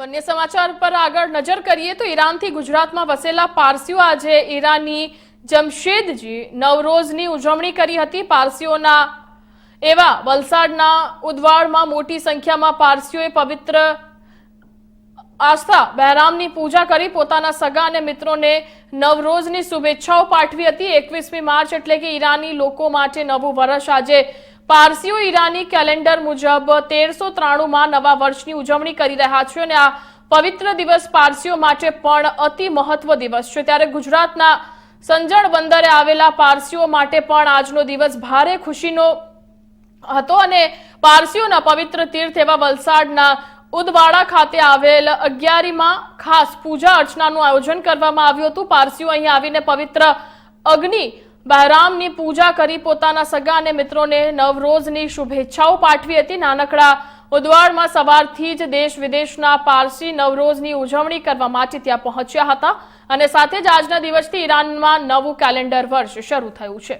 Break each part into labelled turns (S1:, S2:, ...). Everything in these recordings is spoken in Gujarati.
S1: તો અન્ય સમાચાર પર આગળ નજર કરીએ તો ઈરાનથી ગુજરાતમાં વસેલા પારસીઓ આજે ઈરાની જમશેદજી નવરોઝની ઉજવણી કરી હતી. પારસીઓના એવા વલસાડના ઉદવાડમાં મોટી સંખ્યામાં પારસીઓએ પવિત્ર આસ્થા બહેરામની પૂજા કરી. પોતાના સગા અને મિત્રોને નવરોઝની શુભેચ્છાઓ પાઠવી હતી. એકવીસમી માર્ચ એટલે કે ઈરાની લોકો માટે નવું વર્ષ આજે પારસીઓ ઈરાની કેલેન્ડર મુજબ તેરસો ત્રાણુંમાં નવા વર્ષની ઉજવણી કરી રહ્યા છે અને આ પવિત્ર દિવસ પારસીઓ માટે પણ અતિ મહત્વ દિવસ છે. ત્યારે ગુજરાતના સંજણ બંદરે આવેલા પારસીઓ માટે પણ આજનો દિવસ ભારે ખુશીનો હતો અને પારસીઓના પવિત્ર તીર્થ એવા વલસાડના ઉદવાડા ખાતે આવેલ અગિયારીમાં ખાસ પૂજા અર્ચનાનું આયોજન કરવામાં આવ્યું હતું. પારસીઓ અહીં આવીને પવિત્ર અગ્નિ બહેરામની પૂજા કરી પોતાના સગા અને મિત્રોને નવરોઝની શુભેચ્છાઓ પાઠવી હતી. નાનકડા ઉદવાડમાં સવારથી જ દેશ વિદેશના પારસી નવરોઝની ઉજવણી કરવા માટે ત્યાં પહોંચ્યા હતા અને સાથે જ આજના દિવસથી ઈરાનમાં નવું કેલેન્ડર વર્ષ શરૂ થયું છે.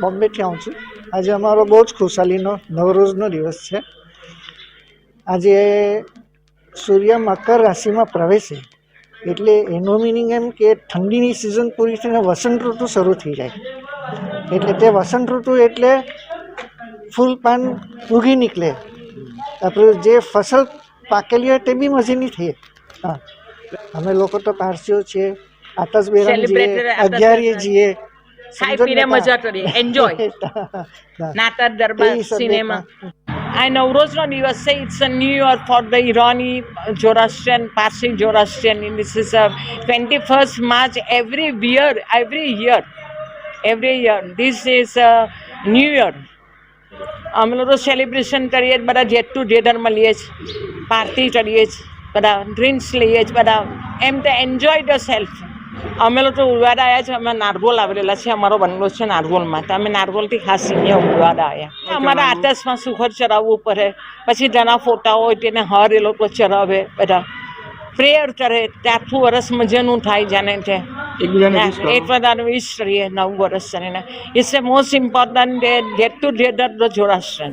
S2: બોમ્બેથી આવું છું. આજે અમારો બહુ જ ખુશાલીનો નવરોઝનો દિવસ છે. આજે સૂર્ય મકર રાશિમાં પ્રવેશે. એટલે એનો મિનિંગ એમ કે ઠંડીની સિઝન પૂરી થઈને વસંત ઋતુ શરૂ થઈ જાય. એટલે તે વસંત ઋતુ એટલે ફૂલ પાન ઉગી નીકળે. આપણે જે ફસલ પાકેલી હોય તે બી મજીની થઈ. હા. અમે લોકો તો પારસીઓ છીએ આતસ બેરામ જઈએ અગિયારીએ. જઈએ
S3: ખાઈ પીને મજા કરીએ.
S2: એન્જોય.
S3: નાટક દરબાર સિનેમા આ નવરોઝનો દિવસ છે it's a new year for the Irani Zoroastrian Parsi Zoroastrian this is a 21st March every year, every every year every year this is new year અમે લોકો સેલિબ્રેશન કરીએ બધા જેટ ટુ જેટર મળીએ છીએ પાર્ટી કરીએ છીએ બધા ડ્રિંક્સ લઈએ છીએ બધા એમ તો એન્જોય ધ સેલ્ફ અમે લોકો ઉડવાડા આવ્યા છે અમે નારગોલ આવેલા છે અમારો બંગલો છે નારગોલમાં. તો અમે નારગોલથી ખાસ અહીંયા ઉડવાડા આવ્યા અમારા આતસમાં સુખર ચરાવવું પડે. પછી જેના ફોટા હોય તેને હર એ લોકો ચરાવે બધા. પ્રેયર કરે તે આખું વર્ષ મજાનું થાય જાણે તે. એક બધાનું વિશ કરીએ નવું વર્ષ કરીને it's a most important get together the Zoroastrian